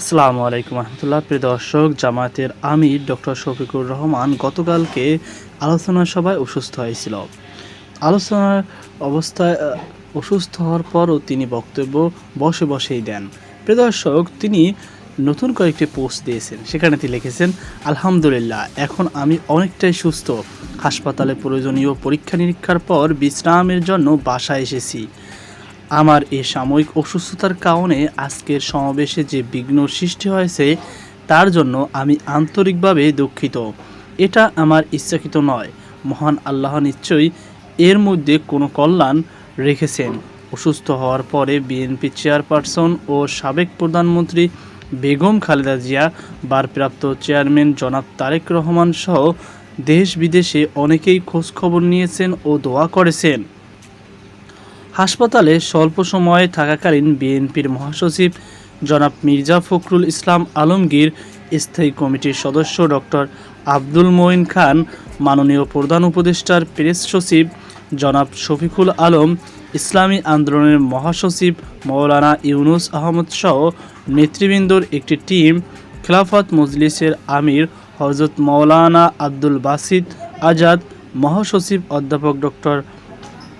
আসসালামু আলাইকুম রহমতুল্লাহ। প্রিয় দর্শক, জামায়াতের আমির ডক্টর শফিকুর রহমান গতকালকে আলোচনা সভায় অসুস্থ হয়েছিল। আলোচনার অবস্থায় অসুস্থ হওয়ার পরও তিনি বক্তব্য বসে বসেই দেন। প্রিয় দর্শক, তিনি নতুন কয়েকটি পোস্ট দিয়েছেন। সেখানে তিনি লিখেছেন, আলহামদুলিল্লাহ, এখন আমি অনেকটাই সুস্থ। হাসপাতালে প্রয়োজনীয় পরীক্ষা নিরীক্ষার পর বিশ্রামের জন্য বাসায় এসেছি। আমার এই সাময়িক অসুস্থতার কারণে আজকের সমাবেশে যে বিঘ্ন সৃষ্টি হয়েছে, তার জন্য আমি আন্তরিকভাবে দুঃখিত। এটা আমার ইচ্ছাকৃত নয়। মহান আল্লাহ নিশ্চয়ই এর মধ্যে কোনো কল্যাণ রেখেছেন। অসুস্থ হওয়ার পরে বিএনপি চেয়ারপারসন ও সাবেক প্রধানমন্ত্রী বেগম খালেদা জিয়া বারপ্রাপ্ত চেয়ারম্যান জনাব তারেক রহমান সহ দেশ বিদেশে অনেকেই খোঁজখবর নিয়েছেন ও দোয়া করেছেন। হাসপাতালে স্বল্প সময়ে থাকাকালীন বিএনপির মহাসচিব জনাব মির্জা ফখরুল ইসলাম আলমগীর, স্থায়ী কমিটির সদস্য ডক্টর আব্দুল মঈন খান, মাননীয় প্রধান উপদেষ্টার প্রেস সচিব জনাব শফিকুল আলম, ইসলামী আন্দোলনের মহাসচিব মৌলানা ইউনুস আহমদ সহ নেতৃবৃন্দর একটি টিম, খেলাফত মজলিসের আমির হজরত মৌলানা আব্দুল বাসিদ আজাদ, মহাসচিব অধ্যাপক ডক্টর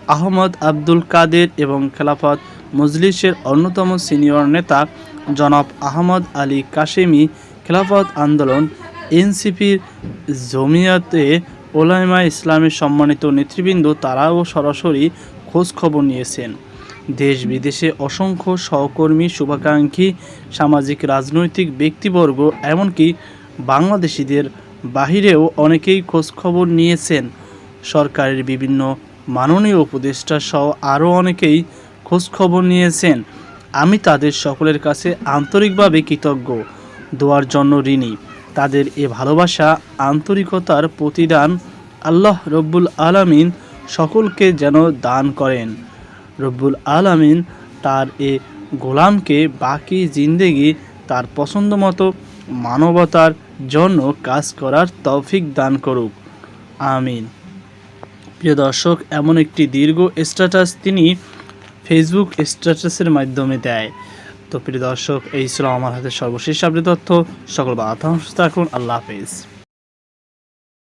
আহমদ আব্দুল কাদের এবং খেলাফত মজলিসের অন্যতম সিনিয়র নেতা জনাব আহমদ আলী কাশেমি খেলাফত আন্দোলন এনসিপির জমিয়াতে ওলাইমা ইসলামের সম্মানিত নেতৃবৃন্দ তারাও সরাসরি খোঁজ খবর নিয়েছেন। দেশ বিদেশে অসংখ্য সহকর্মী, শুভাকাঙ্ক্ষী, সামাজিক, রাজনৈতিক ব্যক্তিবর্গ এমনকি বাংলাদেশিদের বাহিরেও অনেকেই খোঁজ খবর নিয়েছেন। সরকারের বিভিন্ন মাননীয় উপদেষ্টা সহ আরও অনেকেই খোঁজখবর নিয়েছেন। আমি তাদের সকলের কাছে আন্তরিকভাবে কৃতজ্ঞ। দোয়ার জন্য ঋণী। তাদের এ ভালোবাসা, আন্তরিকতার প্রতিদান আল্লাহ রব্বুল আলামিন সকলকে যেন দান করেন। রব্বুল আলামিন তার এ গোলামকে বাকি জিন্দেগি, তার পছন্দ মতো মানবতার জন্য কাজ করার তৌফিক দান করুক। আমিন। প্রিয় দর্শক, এমন একটি দীর্ঘ স্ট্যাটাস তিনি ফেসবুক স্ট্যাটাসের মাধ্যমে দেয়। তো প্রিয় দর্শক, এই ছিল আমার হাতে সর্বশেষ আপডেট তথ্য। সকল বাধা থাকুন, আল্লাহ হাফেজ।